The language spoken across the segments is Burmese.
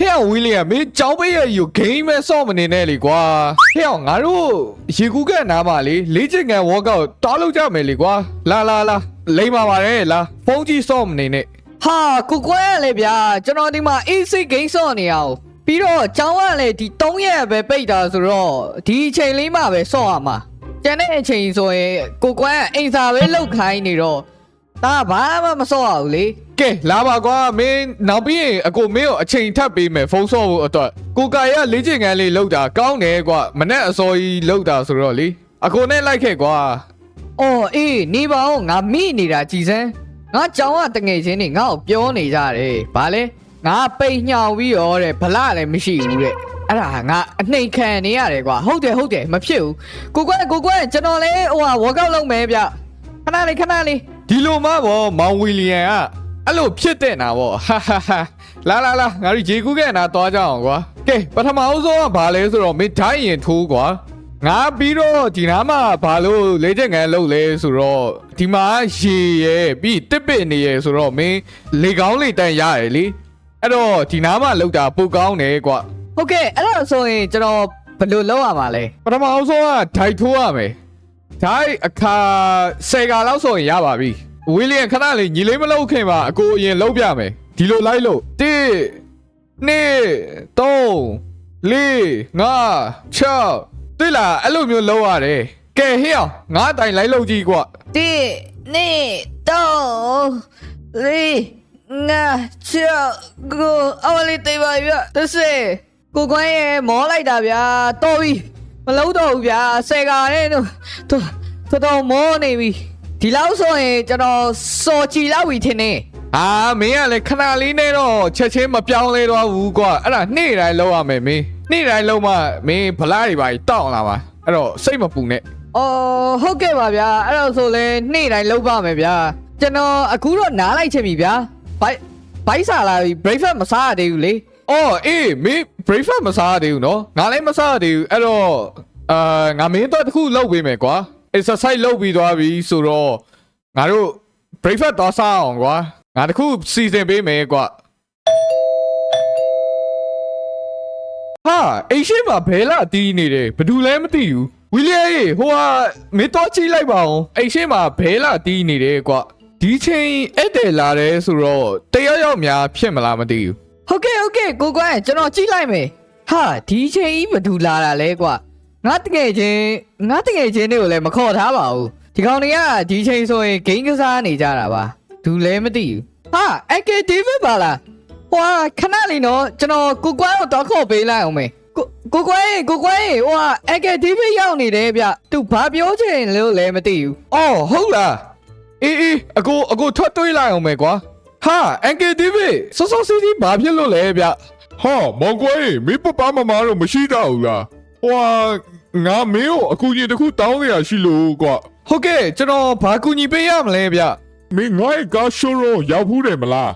ဟဲ့အောင်ဝီလီယံမင်းကြောင်းပေးရယူဂိမ်းမဲဆော့မနေနဲ့လေကွာဟဲ့အောင်ငါတို့ရေကူးကနားမှာလေလေ့ကျင့်ခန်းဝေါကောက်တောင်းလုပ်ကြမယ်လေကွာလာလာလာလိမ့်ပါပါတယ်လာဖုန်းကြီးဆော့မနေနဲ့ဟာကိုကွဲရလေဗျာကျွန်တော်ဒီမှာ AC game ဆော့နေအောင်ပြီးတော့ကျောင်းကလည်းဒီ3ရက်ပဲပိတ်တာဆိုတော့ဒီအချိန်လေးမှပဲဆော့ရမှာကျန်တဲ့အချိန်ဆိုရင်ကိုကွဲကအိမ်စာပဲလောက်ခိုင်းနေတော့ ဒါကဘာမှမဆော့ရဘူးလေကဲလာပါကွာမင်းနောက်ပြီးရင်အကိုမင်းကိုအချိန်ထပ်ပေးမယ်ဖုန်းဆော့ဖို့အတွက်ကိုကာရလေ့ကျင့်ခန်းလေးလောက်တာကောင်းတယ်ကွာမနဲ့အစောကြီးလောက်တာဆိုတော့လေအကိုနဲ့လိုက်ခဲ့ကွာအော်အေးနေပါဦးငါမိနေတာကြည်စမ်းငါကျောင်းကတငယ်ချင်းတွေငါ့ကိုပြောနေကြတယ်ဘာလဲငါပိတ်ညှောင်ပြီးရောတဲ့ဗလလည်းမရှိဘူးတဲ့အဲ့ဒါငါအနှိမ်ခံနေရတယ်ကွာဟုတ်တယ်ဟုတ်တယ်မဖြစ်ဘူးကိုကွဲကိုကွဲကျွန်တော်လည်းဟိုဟာဝေါကောက်လုပ်မယ်ဗျခဏလေးခဏလေး ဒီလိုမှဗောမောင်ဝီလီယံကအဲ့လိုဖြစ်တဲ့နာဗောဟာဟာဟာလာလာလာငါတို့ဂျေကူးကနာသွားကြအောင်ကွာကဲပထမအဆုံးကဘာလဲဆိုတော့မင်းဓာတ်ရင်ထိုးကွာငါပြီးတော့ဒီနားမှာဘာလို့လေ့ကျင့်ခန်းလုပ်လဲဆိုတော့ဒီမှာရေရဲ့ပြီးတစ်ပစ်နေရဲ့ဆိုတော့မင်းလေကောင်းလေတန်ရတယ်လေအဲ့တော့ဒီနားမှာလောက်တာပိုကောင်းတယ်ကွာဟုတ်ကဲ့အဲ့ဒါဆိုရင်ကျွန်တော်ဘယ်လိုလုပ်ရမှာလဲပထမအဆုံးကဓာတ်ထိုးရမယ် ဓာတ်အခါ10ကလောက်ဆိုရင်ရပါပြီဝီလီယံခဏလေးညီလေးမလုပ်ခင်ပါအကိုအရင်လုပ်ပြမယ်ဒီလိုလိုက်လို့1 2 3 4 5 6တွေ့လားအဲ့လိုမျိုးလုပ်ရတယ်ကဲဟေ့အောင်ငါအတိုင်လိုက်လုပ်ကြည့်ကွာတိနေတော့လေးငါချေကိုအဝလေးတေးပါဗျတစ်စေကိုကွန်းရဲ့မောလိုက်တာဗျာတော်ပြီမ လုံးတော့ဘူးဗျာဆယ်ကာနဲ့တော့တော်တော်မောနေပြီဒီလောက်ဆိုရင်ကျွန်တော်စော်ချီလောက်ပြီထင်နေအာမင်းကလည်းခဏလေးနဲ့တော့ချက်ချင်းမပြောင်းလဲတော့ဘူးကွာအဲ့ဒါနေ့တိုင်းလုပ်ရမယ်မင်းနေ့တိုင်းလုပ်မှမင်းဗလားတွေပါတောက်လာပါအဲ့တော့စိတ်မပူနဲ့အော်ဟုတ်ကဲ့ပါဗျာအဲ့တော့ဆိုလဲနေ့တိုင်းလုပ်ပါမယ်ဗျာကျွန်တော်အခုတော့နားလိုက်ချင်ပြီဗျာဘိုက်ဘိုက်စားလာပြီ breakfast မစားရသေးဘူးလေ အော်အေးမင်း breakfast မစားရသေးဘူးနော်ငါလည်းမစားရသေးဘူးအဲ့တော့အာငါမင်းတော့တစ်ခုလုပ်ပေးမယ်ကွာ exercise လုပ်ပြီးသွားပြီဆိုတော့ငါတို့ breakfast တော့စားအောင်ကွာငါတစ်ခုစီစဉ်ပေးမယ်ကွာဟာအိမ်ရှိမှာဘဲလာတီးနေတယ်ဘယ်သူလဲမသိဘူးဝီလီယံရေဟိုဟာမင်းတော့ကြည့်လိုက်ပါအောင်အိမ်ရှိမှာဘဲလာတီးနေတယ်ကွာဒီချိန်ဧည့်သည်လာတယ်ဆိုတော့တယောက်ယောက်များဖြစ်မလားမသိဘူး ဟုတ်ကဲ့ဟုတ်ကဲ့ကိုကွန်းကျွန်တော်ကြည့်လိုက်မယ်ဟာဒီချိန်ကြီးဘယ်သူလာတာလဲကွာငါတကယ်ချင်းငါတကယ်ချင်းတွေကိုလည်းမခေါ်ထားပါဘူးဒီကောင်တွေကဒီချိန်ဆိုရင်ဂိမ်းကစားနေကြတာပါသူလည်းမသိဘူးဟာအကယ်ဒေးဗစ်ပါလားဟွာခဏလေးနော်ကျွန်တော်ကိုကွန်းကိုတော့ခေါ်ပေးလိုက်အောင်မေကိုကိုကွန်းရေကိုကွန်းရေဟွာအကယ်ဒေးဗစ်ရောက်နေတယ်ဗျသူဘာပြောချင်လို့လည်းမသိဘူးအော်ဟုတ်လားအေးအေးအကိုအကိုထွက်တွေးလိုက်အောင်မယ်ကွာ ဟာအန်ကယ်ဒီဗစ်စောစောစီးစီးဘာဖြစ်လို့လဲဗျဟာမောင်ကွယ်မင်းပပမမတော့မရှိတော့ဘူးလားဟွာငါမင်းကိုအခုကြီးတစ်ခုတောင်းရရှိလို့ကွာဟုတ်ကဲ့ကျွန်တော်ဘာကူညီပေးရမလဲဗျမင်းငါ့ရဲ့ကားရှိုးရောရောက်ဘူးတယ်မလား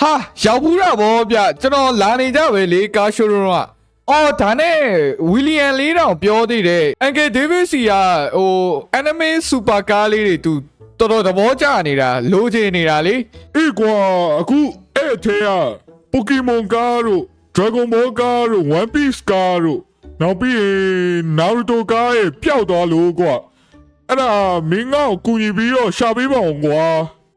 ဟာရောက်ဘူးတာဗောဗျကျွန်တော်လာနေကြပဲလေကားရှိုးရုံးကအော်ဒါနဲ့ဝီလီယံလေးတောင်ပြောသေးတယ်အန်ကယ်ဒေးဗစ်စီကဟိုအန်နီမေစူပါကားလေးတွေသူ တော်တော်သဘောကျနေတာလိုချင်နေတာလေအေးကွာအခုအဲ့ထဲကပိုကီမွန်ကားတို့ Dragon Ball ကားတို့ One Piece ကားတို့နောက်ပြီးရင် Naruto ကားရဲ့ပျောက်သွားလို့ကွာအဲ့ဒါမင်းငါ့ကိုကူညီပြီးတော့ရှာပေးပါအောင်ကွာ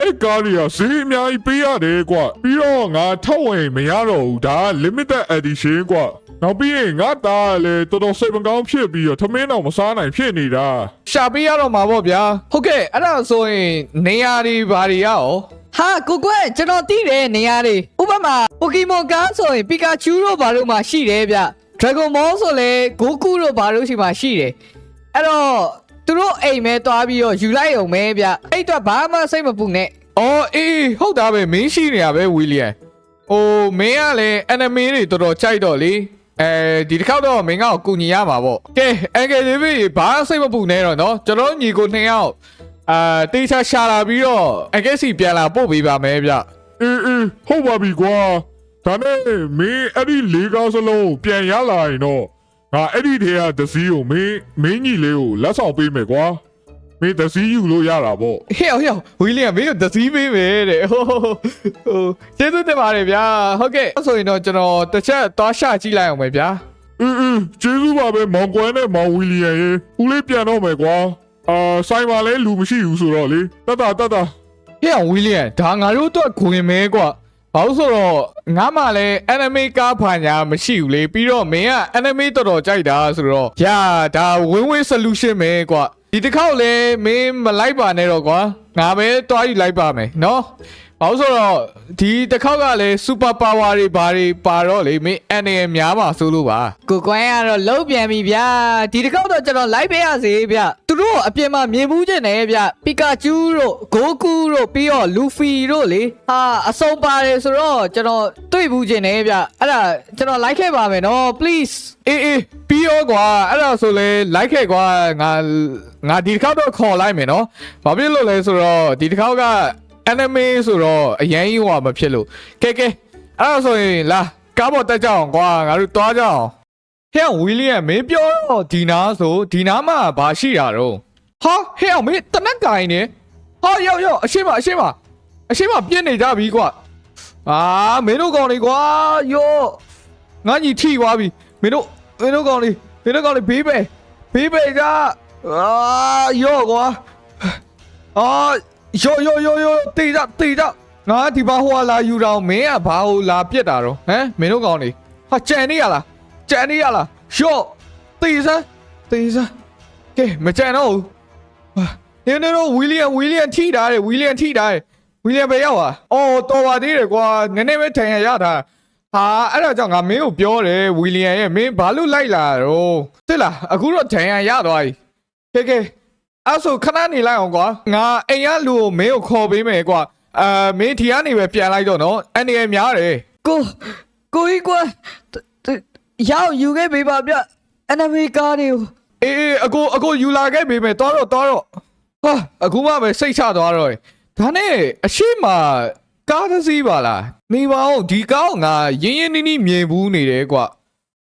အဲ့ကားတွေကဈေးအများကြီးပေးရတယ်ကွာပြီးတော့ငါထောက်ဝင်မရတော့ဘူးဒါက limited edition ကွာ နောက်ပြီးရင်ငါသားကလည်းတော်တော်စိတ်မကောင်းဖြစ်ပြီးတော့ထမင်းတော့မစားနိုင်ဖြစ်နေတာရှာပေးရတော့မှာဗောဗျာဟုတ်ကဲ့အဲ့ဒါဆိုရင်နေရာတွေဘာတွေရအောင်ဟာကိုကွယ်ကျွန်တော်သိတယ်နေရာတွေဥပမာပိုကီမွန်ကားဆိုရင်ပီကာချူတို့ဘာလို့မှရှိတယ်ဗျ Dragon Ball ဆိုလဲဂိုကူတို့ဘာလို့ရှိမှရှိတယ်အဲ့တော့သူတို့အိမ်မဲသွားပြီးတော့ယူလိုက်အောင်မဲဗျအဲ့တော့ဘာမှစိတ်မပူနဲ့အော်အေးဟုတ်တာပဲမင်းရှိနေရပဲဝီလီယံဟိုမင်းကလည်းအန်နီမေတွေတော်တော်ကြိုက်တော့လေ အဲဒီတစ်ခေါက်တော့မင်းကကူညီရမှာပေါ့ကဲအန်ကယ်ဒေးဗစ်ဘာစိတ်မပူနဲ့တော့နော်ကျွန်တော်ညီကိုနှစ်ယောက်အာတေချာရှာလာပြီးတော့အန်ကယ်စီပြန်လာပို့ပေးပါမယ်ဗျအေးအေးဟုတ်ပါပြီကွာဒါနဲ့မင်းအဲ့ဒီလေးကားစလုံးကိုပြန်ရလာရင်တော့ငါအဲ့ဒီထဲကဒစီကိုမင်းမင်းကြီးလေးကိုလက်ဆောင်ပေးမယ်ကွာ မင်းတစည်းယူလို့ရတာပေါ့ဟေ့ဟေ့ဝီလီယံမင်းကိုသတိပေးမယ်တဲ့ဟိုဟိုဟိုကျေးဇူးတင်ပါတယ်ဗျာဟုတ်ကဲ့အဲ့ဆိုရင်တော့ကျွန်တော်တစ်ချက်သွားရှာကြည့်လိုက်အောင်ပဲဗျာအင်းအင်းကျေးဇူးပါပဲမောင်ကွမ်းနဲ့မောင်ဝီလီယံရေဦးလေးပြန်တော့မယ်ကွာအာဆိုင်မှာလဲလူမရှိဘူးဆိုတော့လေတတ်တာတတ်တာဟေ့ဝီလီယံဒါငါတို့အတွက်ခွင်မဲကွာဘာလို့ဆိုတော့ငါမှလည်း anime ကားဖာညာမရှိဘူးလေပြီးတော့မင်းက anime တော်တော်ကြိုက်တာဆိုတော့ညာဒါ win win solution ပဲကွာ ဒီတစ်ခေါက်လည်းမင်းမလိုက်ပါနဲ့တော့ကွာငါပဲတွားယူလိုက်ပါမယ်နော်ဘာလို့ဆိုတော့ဒီတစ်ခေါက်ကလည်း super power တွေဘာတွေပါတော့လေမင်းအနေနဲ့များပါဆိုလို့ပါကိုကွမ်းကတော့လုံးပြန်ပြီဗျာဒီတစ်ခေါက်တော့ကျွန်တော်လိုက်ပေးရစေဗျသူတို့အပြင်မှာမြင်ဘူးကျင်တယ်ဗျပီကာချူတို့ဂိုကူတို့ပြီးတော့လူဖီတို့လေဟာအစုံပါတယ်ဆိုတော့ကျွန်တော်တွေ့ဘူးကျင်တယ်ဗျအဲ့ဒါကျွန်တော်လိုက်ခဲ့ပါမယ်နော် please အေးအေးပြီးရောကွာအဲ့ဒါဆိုလေလိုက်ခဲ့ကွာငါငါဒီတစ်ခေါက်တော့ခေါ်လိုက်မယ်နော်ဘာဖြစ်လို့လဲဆိုတော့ဒီတစ်ခေါက်က anime ဆိုတော့အရင်ကြီးဟိုမဖြစ်လို့ကဲကဲအဲ့ဒါဆိုရင်လာကားပေါ်တက်ကြအောင်ကွာငါတို့တွားကြအောင်ဟဲ့ဝီလီယံမင်းပြောတော့ဒီနာဆိုဒီနာမှာဘာရှိတာတော့ဟာဟဲ့အောင်မင်းတနက်ကင်နေဟာရောက်ရောက်အရှိမအရှိမအရှိမပြင်းနေကြပြီကွာအာမင်းတို့ကောင်တွေကွာယောငါညီထိသွားပြီမင်းတို့မင်းတို့ကောင်လေးမင်းတို့ကောင်လေးဘေးပဲဘေးပဲကအာယောကွာ အာယောယောယောယောတေးကြတေးကြငါဒီဘာဟိုလာယူတော့မင်းကဘာဟိုလာပြက်တာတော့ဟမ်မင်းတို့ကောင်လေးဟာကြံနေရလားကြံနေရလားယောတေးစမ်းတေးစမ်းကဲမကြံတော့ဘူးဟာနေနေတော့ဝီလီယံဝီလီယံထိတာတယ်ဝီလီယံထိတာတယ်ဝီလီယံပဲရောက်သွားအော်တော်ပါသေးတယ်ကွာနည်းနည်းပဲထိုင်ရရတာဟာအဲ့ဒါကြောင့်ငါမင်းကိုပြောတယ်ဝီလီယံရဲ့မင်းဘာလို့လိုက်လာတော့သိလားအခုတော့ဒဏ်ရာရသွားပြီကဲကဲ အဲ့ဆိုခဏနေလိုက်အောင်ကွာငါအိမ်ကလူကိုမင်းကိုခေါ်ပေးမယ်ကွာအာမင်းဒီကနေပဲပြန်လိုက်တော့နော်အနေရများတယ်ကိုကိုကြီးကွမ်းတတရောက်ယူခဲ့ပေးပါဗျအနမေကားတွေကိုအေးအေးအကိုအကိုယူလာခဲ့ပေးမယ်သွားတော့သွားတော့ဟာအခုမှပဲစိတ်ချသွားတော့ဒါနဲ့အရှိမကားတစ်စီးပါလားနေပါအောင်ဒီကားကိုငါရင်းရင်းနှီးနှီးမြင်ဘူးနေတယ်ကွာ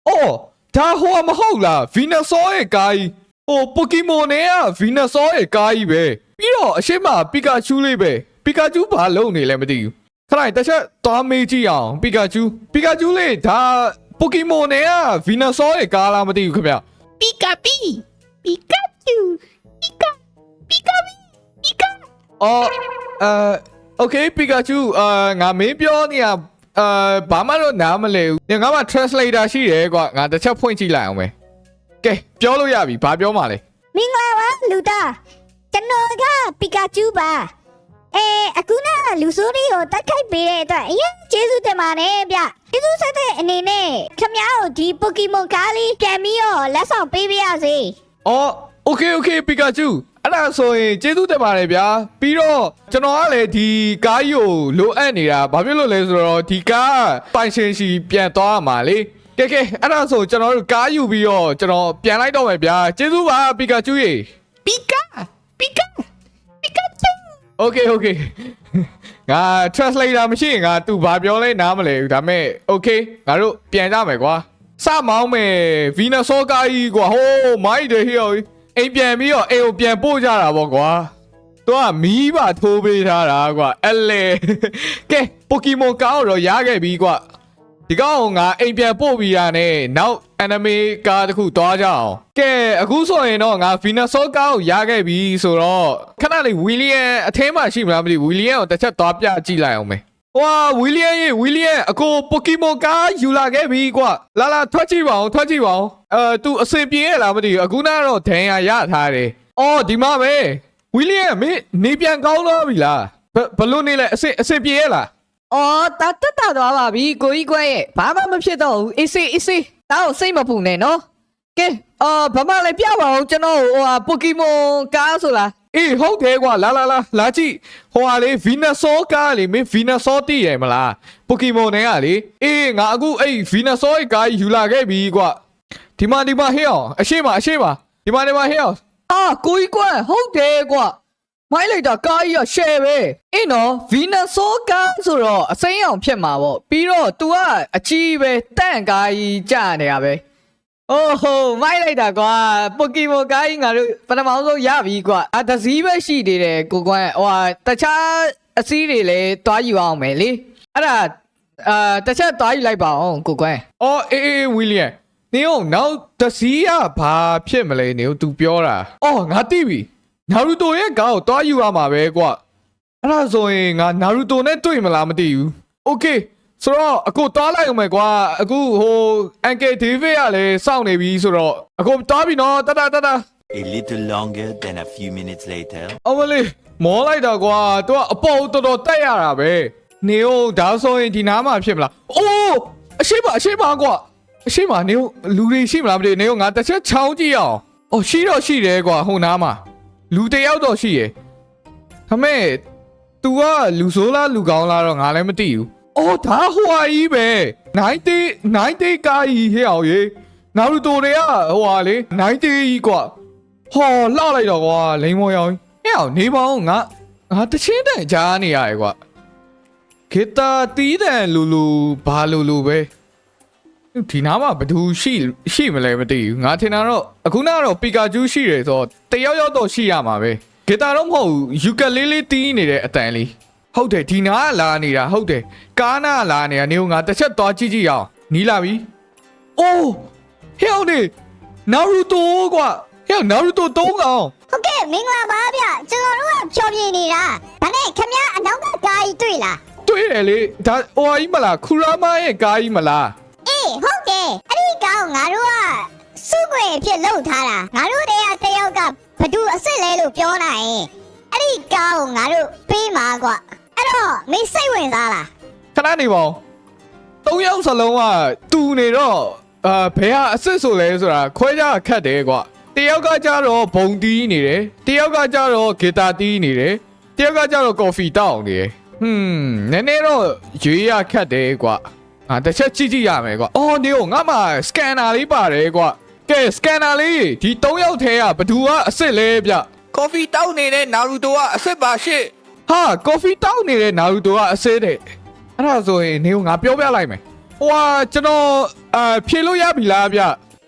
အော်ဒါဟိုမဟုတ်လားဗီနဆောရဲ့ကားကြီး ဟိုပိုကီမွန်နဲ့ကဗီနဆောရဲ့ကားကြီးပဲပြီးတော့အရှိမပီကာချူလေးပဲပီကာချူဘာလုပ်နေလဲမသိဘူးခဏတစ်ချက်သွားမေးကြည့်အောင်ပီကာချူပီကာချူလေးဒါပိုကီမွန်နဲ့ကဗီနဆောရဲ့ကားလားမသိဘူးခင်ဗျ Pika Pi! Pikachu! Pika! Pika Pi! Pika! အော်အဲโอเคပီကာချူအာငါမင်းပြောနေရအာဘာမှတော့နားမလဲဘူးငါမှ translator ရှိတယ်ကွာငါတစ်ချက်ဖွင့်ကြည့်လိုက်အောင်ပဲ ကဲပြောလို့ရပြီဘာပြောမှလဲမင်္ဂလာပါလူသားကျွန်တော်ကပီကာကျူးပါအဲအခုနကလူဆိုးတွေကိုတိုက်ခိုက်ပေးတဲ့အတွက်အရင်ကျေးဇူးတင်ပါတယ်ဗျကျေးဇူးဆက်တဲ့အနေနဲ့ခမ ्या တို့ဒီပိုကီမွန်ကားလေးပြန်ပြီးတော့လက်ဆောင်ပေးပါရစေအော် okay okay ပီကာကျူးအဲ့ဒါဆိုရင်ကျေးဇူးတင်ပါတယ်ဗျာပြီးတော့ကျွန်တော်ကလည်းဒီကားကြီးကိုလိုအပ်နေတာဘာဖြစ်လို့လဲဆိုတော့ဒီကားပိုင်ရှင်စီပြန်သွားမှာလေ ကဲကဲအဲ့ဒါဆိုကျွန်တော်တို့ကားယူပြီးတော့ကျွန်တော်ပြန်လိုက်တော့မယ်ဗျာကျေးဇူးပါပီကာကျူးရေပီကာပီကာပီကာကျူး Okay okay ငါ translator မရှိရင်ငါသူဘာပြောလဲနားမလဲဘူးဒါပေမဲ့ okay ငါတို့ပြန်ကြမယ်ကွာစမောင်းမယ် Venusaur ကားကြီးကွာဟိုးမိုက်တယ်ဟီယိုအိမ်ပြန်ပြီးတော့အိမ်ကိုပြန်ပို့ကြတာပေါ့ကွာသူကမီးပါထိုးပေးထားတာကွာအလဲကဲ Pokemon ကားတော့ရခဲ့ပြီကွာ ဒီကောင်ကငါအိမ်ပြန်ပို့ပြီးရနဲ့နောက် anime ကားတစ်ခုတွားကြအောင်ကဲအခုဆိုရင်တော့ငါ Venusaur ကားကိုရခဲ့ပြီဆိုတော့ခဏလေး William အထဲမှာရှိမလားမသိဘူး William ကိုတစ်ချက်သွားပြကြည့်လိုက်အောင်မယ်ဝါ William ရေ William အကို Pokemon ကားယူလာခဲ့ပြီကွာလာလာထွက်ကြည့်ပါအောင်ထွက်ကြည့်ပါအောင်အဲ तू အစင်ပြေရလားမသိဘူးအခုနကတော့ဒဏ်ရာရထားတယ်အော်ဒီမှာပဲ William မင်းနေပြန်ကောင်းတော့ပြီလားဘဘလို့နေလဲအစင်အစင်ပြေရလား အော်တတ်တတ်သွားပါပြီကိုကြီးကွမ်းရဲ့ဘာမှမဖြစ်တော့ဘူးအေးစေးအေးစေးတောင်းစိတ်မပူနဲ့နော်ကဲအော်ဘာမှလည်းပြပါအောင်ကျွန်တော်ဟိုဟာပိုကီမွန်ကားဆိုလားအေးဟုတ်တယ်ကွာလာလာလာလာကြည့်ဟိုဟာလေ Venusaur ကားလေမင်း Venusaur တည်ရမလား Pokemon တွေကလေအေးငါအခုအဲ့ Venusaur ရဲ့ကားကြီးယူလာခဲ့ပြီကွာဒီမှာဒီမှာဟေ့အောင်အရှိမအရှိမဒီမှာဒီမှာဟေ့အောင်အာကိုကြီးကွမ်းဟုတ်တယ်ကွာ မိုင်းလိုက်တာကားကြီးကရှယ်ပဲအင်းနော်ဗီနဆောကားဆိုတော့အစိမ်းအောင်ဖြစ်မှာပေါ့ပြီးတော့ तू ကအကြီးပဲတန့်ကားကြီးကြာနေရပဲအိုးဟိုမိုက်လိုက်တာကွာပိုကီမွန်ကိုင်းငါတို့ပထမဆုံးရပြီကွာအတစည်းပဲရှိသေးတယ်ကိုကွန်းဟိုဟာတခြားအစည်းတွေလည်းတွားယူအောင်မယ်လေအဲ့ဒါအာတစ်ချက်တွားယူလိုက်ပါအောင်ကိုကွန်းအော်အေးအေးဝီလီယံနေအောင်နောက်တစီးကဘာဖြစ်မလဲနေအောင် तू ပြောတာအော်ငါသိပြီ နာရူတိုရဲ့ကောက်တွားယူရမှာပဲကွာအဲ့ဒါဆိုရင်ငါနာရူတိုနဲ့တွေ့မလားမသိဘူးโอเคဆိုတော့အခုတွားလိုက်အောင်မယ်ကွာအခုဟိုအန်ကယ်ဒေးဗစ်ကလည်းစောင့်နေပြီဆိုတော့အခုတွားပြီနော်တတတတ A little longer than a few minutes later. အမလေးမောလိုက်တော့ကွာ तू ကအပေါ်တော်တော်တက်ရတာပဲနေအောင်ဒါဆိုရင်ဒီနားမှာဖြစ်မလားအိုးအရှိမအရှိမကွာအရှိမနေအောင်လူတွေရှိမလားမသိဘူးနေအောင်ငါတစ်ချက်ချောင်းကြည့်အောင်အော်ရှိတော့ရှိတယ်ကွာဟိုနားမှာ လူတစ်ယောက်တော့ရှိရယ်ဒါမဲ့ तू ကလူဆိုးလားလူကောင်းလားတော့ငါလည်းမသိဘူးအော်ဒါဟိုဟာကြီးပဲ90 90ကာကြီးဟဲ့အောင်ရေနာရူတိုတွေကဟိုဟာလေ90ကြီးကွာဟောလှလိုက်တော့ကွာလိန်မော်ရောင်ဟဲ့အောင်နေပါအောင်ငါငါတချင်းတန်ကြားနေရတယ်ကွာခေတ္တာတီးတန်လူလူဘာလူလူပဲ ဒီနားမှာဘယ်သူရှိရှိမလဲမသိဘူးငါထင်တာတော့အခုနကတော့ပီကာဂျူးရှိတယ်ဆိုတော့တယောက်ယောက်တော့ရှိရမှာပဲဂီတာတော့မဟုတ်ဘူးယူကလေးလေးတီးနေတဲ့အတန်လေးဟုတ်တယ်ဒီနားကလာနေတာဟုတ်တယ်ကားနာကလာနေတာနေကငါတစ်ချက်သွားကြည့်ကြည့်အောင်နီးလာပြီအိုးဟဲ့အောင်နေနာရူတိုကွာဟဲ့နာရူတိုတုံးကောင်ဟုတ်ကဲ့မင်္ဂလာပါဗျကျွန်တော်တို့ကဖြောပြနေတာဒါနဲ့ခင်ဗျားအနောက်ကကားကြီးတွေ့လားတွေ့တယ်လေဒါဟိုအကြီးမလားခူရာမာရဲ့ကားကြီးမလား အေးဟုတ်ကဲ့အဲ့ဒီကောင်ငါတို့ကစုခွေအဖြစ်လှုပ်ထားတာငါတို့တည်းကတယောက်ကဘသူအစ်စ်လဲလို့ပြောနိုင်ရင်အဲ့ဒီကောင်ကိုငါတို့ပေးမှာကွာအဲ့တော့မင်းစိတ်ဝင်စားလားခဏနေပါဦးသုံးယောက်စလုံးကတူနေတော့အာဘယ်ဟာအစ်စ်ဆိုလဲဆိုတာခွဲခြားခတ်တယ်ကွာတယောက်ကကြတော့ဘုံတီးနေတယ်တယောက်ကကြတော့ဂီတာတီးနေတယ်တယောက်ကကြတော့ကော်ဖီတောက်နေတယ်ဟွန်းနည်းနည်းတော့ရွေးရခတ်တယ်ကွာ အာတစ်ချက်ကြည့်ကြည့်ရမယ်ကွာအော်နေကိုငါမှစကန်နာလေးပါတယ်ကွာကဲစကန်နာလေးဒီ၃ယောက်ထဲကဘယ်သူကအစ်စ်လဲဗျကော်ဖီတောက်နေတဲ့နာရူတိုကအစ်စ်ပါရှစ်ဟာကော်ဖီတောက်နေတဲ့နာရူတိုကအစဲတဲ့အဲ့ဒါဆိုရင်နေကိုငါပြောပြလိုက်မယ်ဟိုဟာကျွန်တော်အာဖြေလို့ရပြီလားဗျ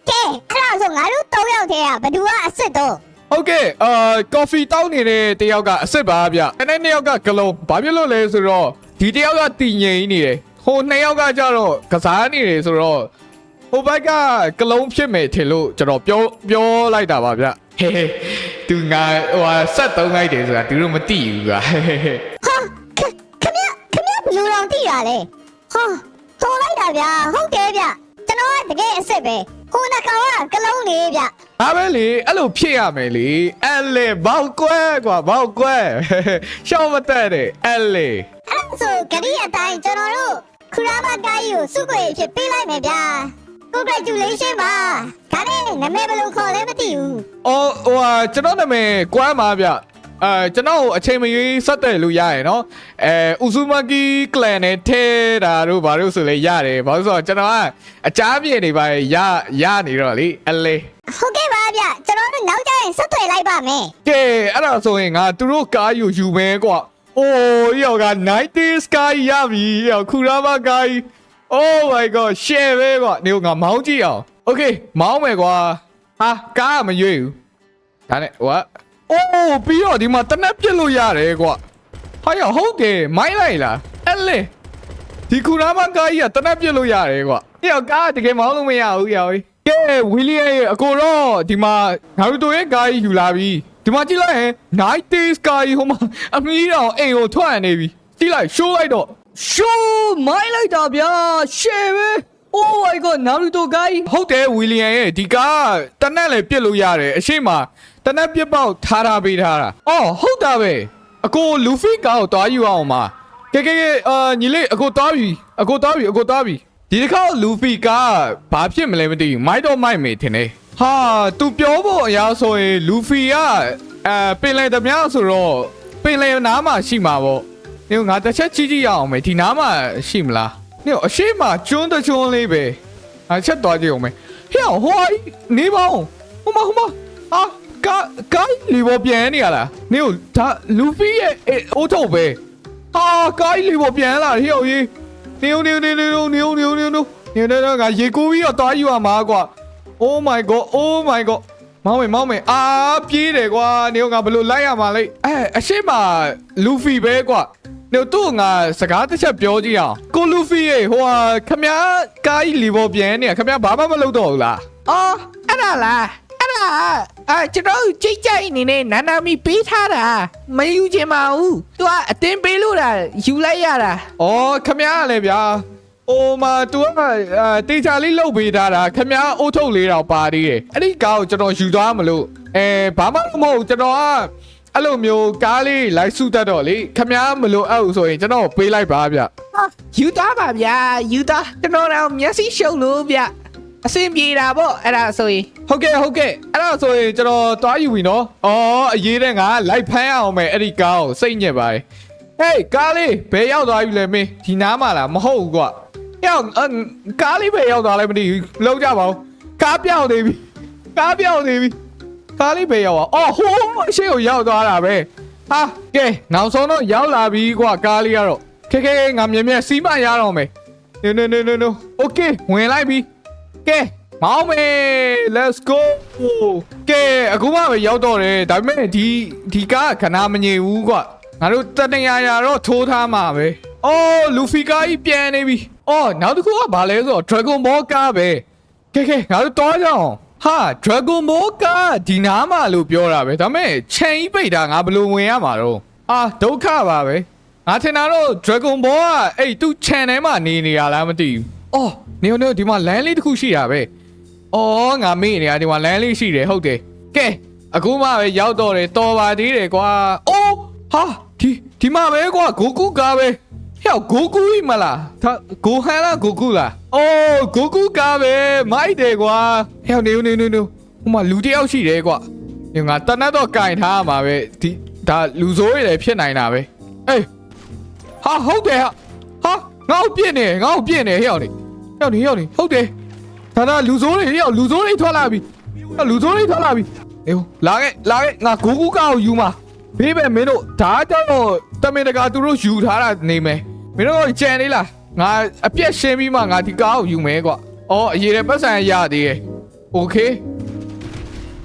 ကဲအဲ့ဒါဆိုငါတို့၃ယောက်တည်းကဘသူကအစ်စ်တော့ဟုတ်ကဲ့အာကော်ဖီတောက်နေတဲ့တယောက်ကအစ်စ်ပါဗျအဲ့ဒီနှစ်ယောက်ကဂလုံးဘာဖြစ်လို့လဲဆိုတော့ဒီတယောက်ကတည်ငြိမ်နေတယ် ဟိုနှစ်ယောက်ကကြတော့ကစားနေတယ်ဆိုတော့ဟိုဘက်ကဂလုံးဖြစ်မယ်ထင်လို့ကျွန်တော်ပြောပြောလိုက်တာပါဗျဟေးဟေးသူငါဟိုဟာဆက်သုံးလိုက်တယ်ဆိုတာသူတို့မသိဘူးကွာဟေးဟေးဟေးဟာခခင်ဗျခင်ဗျဘလူတော်တိရလဲဟာဟိုလိုက်တာဗျာဟုတ်တယ်ဗျကျွန်တော်ကတကယ်အစ်စ်ပဲဟိုနှကောင်ကကလုံးလေးဗျဒါပဲလေအဲ့လိုဖြစ်ရမယ်လေအဲ့လေဘောက်ကွဲကွာဘောက်ကွဲရှောင်းမတက်တဲ့အဲ့လေအဲ့ဒါဆိုဂရီအတိုင်းကျွန်တော်တို့ ခူရာမကိုင်းကိုစုခွေဖြစ်ပေးလိုက်မယ်ဗျာ congratulation ပါဒါနဲ့နာမည်ဘယ်လိုခေါ်လဲမသိဘူးအော်ဟိုဟာကျွန်တော်နာမည်ကွမ်းပါဗျအဲကျွန်တော်အချိန်မရွေးဆက်တယ်လို့ရရယ်နော်အဲဥဇူမာကီကလန်နဲ့ထဲတာတို့ဘာလို့ဆိုလဲရတယ်ဘာလို့ဆိုတော့ကျွန်တော်ကအကြားပြေနေပါရရနေတော့လေအဲ့လေဟုတ်ကဲ့ပါဗျကျွန်တော်တို့နောက်ကျရင်ဆက်သွယ်လိုက်ပါမယ်ကဲအဲ့ဒါဆိုရင်ငါသူတို့ကားယူယူမယ်ကွာ အိုးယောက 90s ကားရပြီယောခူရာမကား Oh my god share ပဲကွာနေကငါမောင်းကြည့်အောင် Okay မောင်းမယ်ကွာဟာကားကမရွေးဘူးဒါနဲ့ what အိုးပြီးတော့ဒီမှာတနက်ပြစ်လို့ရတယ်ကွာဟာယောဟုတ်တယ်မိုင်းလိုက်လားအဲ့လေဒီခူရာမကားကြီးကတနက်ပြစ်လို့ရတယ်ကွာယောကားကတကယ်မောင်းလို့မရဘူးယောကဲဝီလီယံရဲ့အကိုတော့ဒီမှာနာရူတိုရဲ့ကားကြီးယူလာပြီ ဒီမှာကြည့်လိုက်ဟဲ့ 90s ကားကြီးဟိုမှာအမီးတော်အိမ်ကိုထွက်နေပြီကြည့်လိုက် show လိုက်တော့ရှိုးမိုင်းလိုက်တာဗျာရှယ်ပဲ Oh my god နာရူတိုကိုင်းဟုတ်တယ်ဝီလီယံရဲ့ဒီကားတနက်လည်းပြစ်လို့ရတယ်အရှိမတနက်ပြစ်ပေါက်ထားထားပေးထားတာအော်ဟုတ်တာပဲအကိုလူဖီကားကိုတွားယူအောင်ပါကဲကဲကဲအာညီလေးအကိုတွားပြီအကိုတွားပြီအကိုတွားပြီဒီတစ်ခါလူဖီကားဘာဖြစ်မလဲမသိဘူးမိုက်တော့မိုက်မေထင်တယ် ဟာ तू ပြောဖို့အရာဆိုရင်လူဖီကအဲပင်လေသမားဆိုတော့ပင်လေနားမှာရှိမှာပေါ့နေငါတစ်ချက်ကြီးကြီးရအောင်မယ်ဒီနားမှာရှိမလားနေအရှိမကျွန်းတကျွန်းလေးပဲအချက်သွားကြည့်အောင်မေဟဲ့ဟိုနေပါဦးဟိုမဟိုမအာကာကာလီဘောပြန်နေရလားနေကိုဒါလူဖီရဲ့အိုးထုတ်ပဲဟာကာလီဘောပြန်လာဟဲ့ဟိုကြီးနေနေနေနေနေနေနေနေနေနေနေငါရေကူးပြီးတော့သွားယူရမှာကွာ Oh my god Oh my god မောင်းမေမောင်းမေအာပြေးတယ်ကွာနေကငါဘယ်လိုလိုက်ရမှာလဲအဲအရှိမလူဖီပဲကွာနေတို့ငါစကားတစ်ချက်ပြောကြည့်အောင်ကိုလူဖီရေဟိုဟာခမ ्या ကားကြီးလီဘောပြန်နေခမ ्या ဘာမှမလုပ်တော့ဘူးလား အော်အဲ့ဒါလားအဲ့ဒါအာကျွန်တော်ကြိတ်ကြိုက်အနေနဲ့နာနာမီပေးထားတာမယူချင်ပါဘူးသူကအတင်းပေးလို့တာယူလိုက်ရတာ ။အော်ခမ ्या လည်းဗျာ။ အိုမာသူကအာတေချာလေးလှုပ်ပေးထားတာခမည်းအိုးထုတ်လေးတော့ပါသေးတယ်အဲ့ဒီကားကိုကျွန်တော်ယူသွားမလို့အဲဘာမှမဟုတ်ကျွန်တော်ကအဲ့လိုမျိုးကားလေးလိုက်စုတတ်တော့လေခမည်းမလို့အဲ့ဆိုရင်ကျွန်တော်ပေးလိုက်ပါဗျဟာယူသားပါဗျာယူသားကျွန်တော်တော့မျက်စိရှုပ်လို့ဗျအဆင်ပြေတာပေါ့အဲ့ဒါဆိုရင်ဟုတ်ကဲ့ဟုတ်ကဲ့အဲ့ဒါဆိုရင်ကျွန်တော်သွားယူပြီနော်ဩအရေးတဲ့ငါလိုက်ဖမ်းရအောင်မယ်အဲ့ဒီကားကိုစိတ်ညစ်ပါတယ်ဟေးကားလေးဘယ်ရောက်သွားပြီလဲမင်းဒီနားမှာလားမဟုတ်ဘူးကွာ ရောက်အမ်ကားလေးဘယ်ရောက်သွားလဲမသိဘူး။လောက်ကြပါဦး။ကားပြောင်းနေပြီ။ကားပြောင်းနေပြီ။ကားလေးဘယ်ရောက်อ่ะ။အော်ဟိုးအရှိကိုရောက်သွားတာပဲ။ဟာကဲနောက်ဆုံးတော့ရောက်လာပြီကွာကားလေးကတော့ခဲခဲငါမြင်မြင်စီးမရတော့မယ်။ No no no no no. Okay ဝင်လိုက်ပြီ။ကဲမောင်းမေ let's go ကဲအခုမှပဲရောက်တော့တယ်ဒါပေမဲ့ဒီဒီကားကခဏမငြိမ်ဘူးကွာငါတို့တတရာရာတော့ထိုးထားမှာပဲအော်လူဖီကားကြီးပြန်နေပြီ အော်နောက်တစ်ခုကဘာလဲဆိုတော့ Dragon Ball ကားပဲကဲကဲငါတို့တော့ကြအောင်ဟာ Dragon Ball ကားဒီနားမှာလို့ပြောတာပဲဒါပေမဲ့ချိန်ကြီးပိတ်တာငါဘယ်လိုဝင်ရမှာတော့အာဒုက္ခပါပဲငါထင်တာတော့ Dragon Ball ကအဲ့သူ့ channel မှာနေနေရလားမသိဘူးအော်နေနေဒီမှာလမ်းလေးတစ်ခုရှိတာပဲ။အော်ငါမေ့နေရဒီမှာလမ်းလေးရှိတယ်ဟုတ်တယ်။ကဲအခုမှပဲရောက်တော့တယ်တော်ပါသေးတယ်ကွာ။အိုးဟာဒီဒီမှာပဲကွာဂိုကူကားပဲ။ ဟဲ့ဂိုကူကြီးမလား။ဒါဂိုဟန်လားဂိုကူလား။အိုးဂိုကူကားပဲမိုက်တယ်ကွာ။ဟဲ့နေနေနေနေဟိုမှာလူတစ်ယောက်ရှိတယ်ကွာ။ဒီငါတနတ်တော့ကင်ထားရမှာပဲဒီဒါလူဆိုးရည်လည်းဖြစ်နိုင်တာပဲ။အေးဟာဟုတ်တယ်ဟာဟာငါ့ကိုပြစ်နေငါ့ကိုပြစ်နေဟဲ့နေဟဲ့နေဟဲ့နေဟုတ်တယ်ဒါဒါလူစိုးတွေဟေ့လူစိုးတွေထွက်လာပြီဟေ့လူစိုးတွေထွက်လာပြီအေးလာခဲ့လာခဲ့ငါဂူဂူကောက်ယူမှာဘေးပဲမင်းတို့ဒါတော့တမင်တကာသူတို့ယူထားတာနေမယ် မင်းတို့ကြံနေလားငါအပြက်ရှင်းပြီးမှငါဒီကားကိုယူမယ်ကွာအော်အရေးတဲ့ပတ်စံရသေးရဲ့โอเค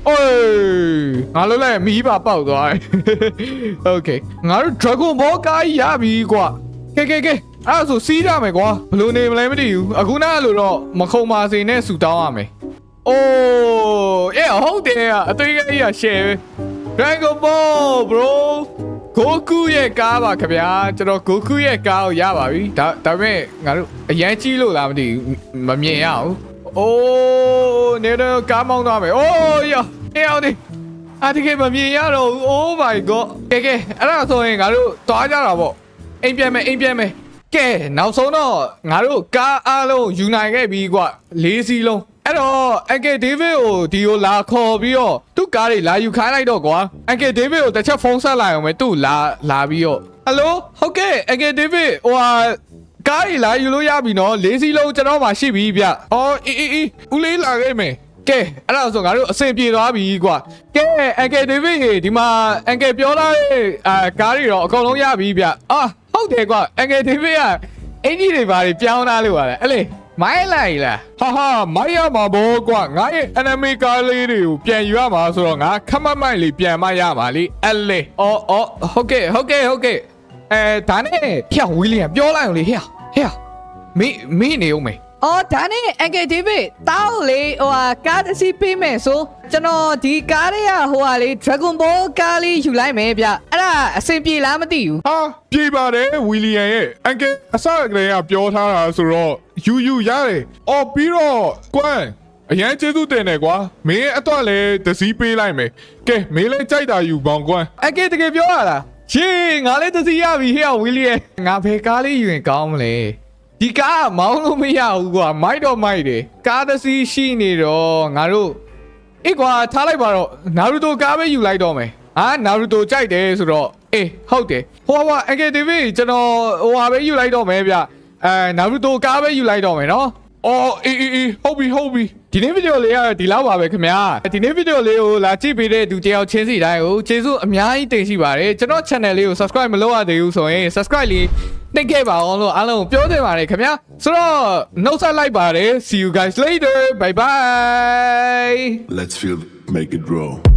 အိုးငါလည်းလည်းမီးပါပေါက်သွားတယ်โอเคငါတို့ Dragon Ball ကားကြီးရပြီကွာကဲကဲကဲအဲ့ဒါဆိုစီးရမယ်ကွာဘယ်လိုနေမလဲမသိဘူးအခုနကလို့တော့မခုံပါစေနဲ့ဆူတောင်းရမယ်အိုးအေးဟုတ်တယ်အသေးကြီးရ share ပဲ Dragon Ball bro ဂိုကူရဲ့ကားပါခင်ဗျာကျွန်တော်ဂိုကူရဲ့ကားကိုရပါပြီဒါဒါပေမဲ့ငါတို့အရန်ကြီးလို့လားမသိဘူးမမြင်ရအောင်အိုးနေတော့ကားမောင်းသွားမယ်အိုးရောအေးအောင်ဒီအတကယ်မမြင်ရတော့ဘူး Oh my god ကဲကဲအဲ့ဒါဆိုရင်ငါတို့တွားကြတာပေါ့အိမ်ပြန်မယ်အိမ်ပြန်မယ်ကဲနောက်ဆုံးတော့ငါတို့ကားအားလုံးယူနိုင်ခဲ့ပြီကွလေးစီးလုံး အဲ့တော့အန်ကယ်ဒေးဗစ်ကိုဒီကိုလာခေါ်ပြီးတော့သူ့ကားတွေလာယူခိုင်းလိုက်တော့ကွာအန်ကယ်ဒေးဗစ်ကိုတစ်ချက်ဖုန်းဆက်လိုက်အောင်မယ်သူ့လာလာပြီးတော့ဟယ်လိုဟုတ်ကဲ့အန်ကယ်ဒေးဗစ်ဟိုဟာကားတွေလာယူလို့ရပြီနော်လေးစီးလုံးကျွန်တော်မှရှိပြီဗျအော်အေးအေးအေးဦးလေးလာခဲ့မယ်ကဲအဲ့ဒါဆိုငါတို့အဆင်ပြေသွားပြီကွာကဲအန်ကယ်ဒေးဗစ်ရေဒီမှာအန်ကယ်ပြောလာတဲ့အာကားတွေတော့အကုန်လုံးရပြီဗျအာဟုတ်တယ်ကွာအန်ကယ်ဒေးဗစ်ကအင်ဂျီတွေဘာတွေပြောင်းလာလို့ရတယ်အဲ့လေ မိုင်းလိုက်လားဟာဟာမိုက်ရမှာဘောကွာငါရဲ့ enemy ကားလေးတွေကိုပြန်ယူရမှာဆိုတော့ငါခမတ်မိုက်လေးပြန်မရမှာလေအဲ့လေအော်အော်ဟုတ်ကဲ့ဟုတ်ကဲ့ဟုတ်ကဲ့အဲဒါနဲ့ဖျက်ဝီလီယံပြောလိုက်အောင်လေဟဲ့ဟဲ့မင်းမင်းနေဦးမေ အော်ဒါနဲ့အန်ကယ်ဒေးဗစ်တောင်းလေဟိုဟာကားတစ်စီးပေးမယ်ဆိုကျွန်တော်ဒီကားတွေကဟိုဟာလေ Dragon Ball ကားလေးယူလိုက်မယ်ဗျအဲ့ဒါအဆင်ပြေလားမသိဘူးဟာပြေးပါတယ်ဝီလီယံရဲ့အန်ကယ်အစကတည်းကပြောထားတာဆိုတော့ယူယူရတယ်အော်ပြီးတော့ကွမ်အရန်ကျေးဇူးတင်တယ်ကွာမင်းရဲ့အတွက်လည်းတစည်းပေးလိုက်မယ်ကဲမင်းလည်းကြိုက်တာယူပေါင်ကွမ်အကဲတကယ်ပြောရလားရှေးငါလည်းတစီရပြီဟဲ့ဝီလီယံငါဘယ်ကားလေးယူရင်ကောင်းမလဲ ဒီကားကမောင်းလို့မရဘူးကွာမိုက်တော့မိုက်တယ်ကားတစ်စီးရှိနေတော့ငါတို့အေးကွာထားလိုက်ပါတော့နာရူတိုကားပဲယူလိုက်တော့မယ်ဟာနာရူတိုကြိုက်တယ်ဆိုတော့အေးဟုတ်တယ်ဟိုဟာအကယ်ဒေးဗစ်ကျွန်တော်ဟိုဟာပဲယူလိုက်တော့မယ်ဗျအဲနာရူတိုကားပဲယူလိုက်တော့မယ်နော်အော်အေးအေးအေးဟုတ်ပြီဟုတ်ပြီဒီနေ့ဗီဒီယိုလေးကတော့ဒီလောက်ပါပဲခင်ဗျာဒီနေ့ဗီဒီယိုလေးကိုလာကြည့်ပေးတဲ့သူတယောက်ချင်းစီတိုင်းကိုကျေးဇူးအများကြီးတင်ရှိပါတယ်ကျွန်တော် channel လေးကို subscribe မလုပ်ရသေးဘူးဆိုရင် subscribe လေး တိတ်ခဲ့ပါအောင်လို့အားလုံးကိုပြောချင်ပါတယ်ခင်ဗျာဆိုတော့နှုတ်ဆက်လိုက်ပါတယ် see you guys later bye bye Let's feel make it raw.